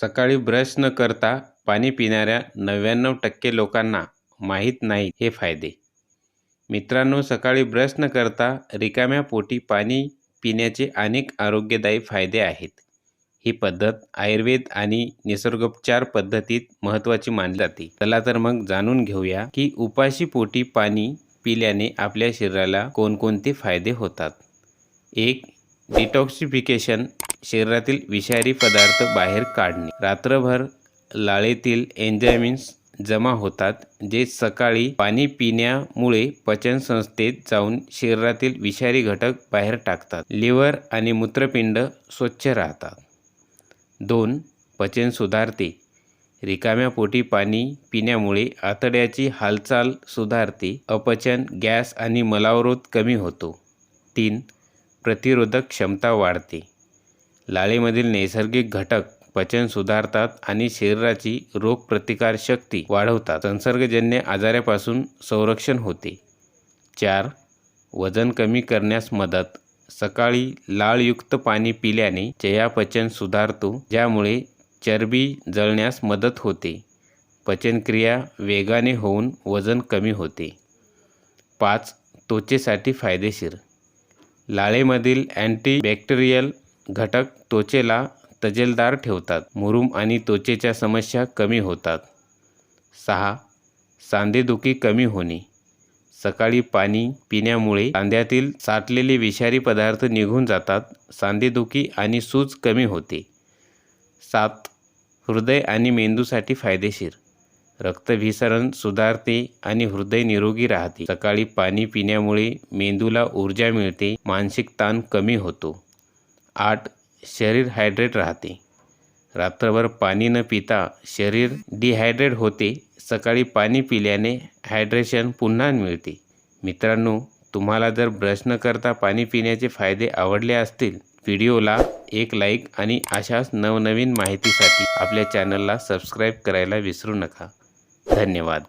सकाळी ब्रश न करता पाणी पिणाऱ्या नव्याण्णव टक्के लोकांना माहीत नाहीत हे फायदे. मित्रांनो सकाळी ब्रश न करता रिकाम्या पोटी पाणी पिण्याचे अनेक आरोग्यदायी फायदे आहेत. ही पद्धत आयुर्वेद आणि निसर्गोपचार पद्धतीत महत्त्वाची मानली जाते. चला तर मग जाणून घेऊया की उपाशी पोटी पाणी पिल्याने आपल्या शरीराला कोणकोणते फायदे होतात. एक डिटॉक्सिफिकेशन शरीरातील विषारी पदार्थ बाहेर काढणे. रात्रभर लाळेतील एन्झायमिन्स जमा होतात जे सकाळी पाणी पिण्यामुळे पचनसंस्थेत जाऊन शरीरातील विषारी घटक बाहेर टाकतात. लिव्हर आणि मूत्रपिंड स्वच्छ राहतात. दोन पचन सुधारते. रिकाम्या पोटी पाणी पिण्यामुळे आतड्याची हालचाल सुधारते. अपचन गॅस आणि मलावरोध कमी होतो. तीन प्रतिरोधक क्षमता वाढते. लाळेमधील नैसर्गिक घटक पचन सुधारतात आणि शरीराची रोगप्रतिकारशक्ती वाढवतात. संसर्गजन्य आजारापासून संरक्षण होते. चार वजन कमी करण्यास मदत. सकाळी लाळयुक्त पाणी पिल्याने चयापचन सुधारतो ज्यामुळे चरबी जळण्यास मदत होते. पचनक्रिया वेगाने होऊन वजन कमी होते. पाच त्वचेसाठी फायदेशीर. लाळेमधील अँटीबॅक्टेरियल घटक त्वचेला तजेलदार ठेवतात. मुरूम आणि त्वचेच्या समस्या कमी होतात. सहा. सांधेदुखी कमी होणे. सकाळी पाणी पिण्यामुळे सांध्यातील साठलेले विषारी पदार्थ निघून जातात. सांधेदुखी आणि सूज कमी होते. सात. हृदय आणि मेंदूसाठी फायदेशीर. रक्तभिसरण सुधारते आणि हृदय निरोगी राहते. सकाळी पाणी पिण्यामुळे मेंदूला ऊर्जा मिळते. मानसिक ताण कमी होतो. आठ शरीर हायड्रेट राहते. रात्रभर पाणी न पिता शरीर डिहायड्रेट होते. सकाळी पाणी पिल्याने हायड्रेशन पुन्हा मिळते. मित्रांनो तुम्हाला जर ब्रश न करता पाणी पिण्याचे फायदे आवडले असतील व्हिडिओला एक लाईक आणि अशाच नवनवीन माहितीसाठी आपल्या चॅनलला सबस्क्राईब करायला विसरू नका. धन्यवाद.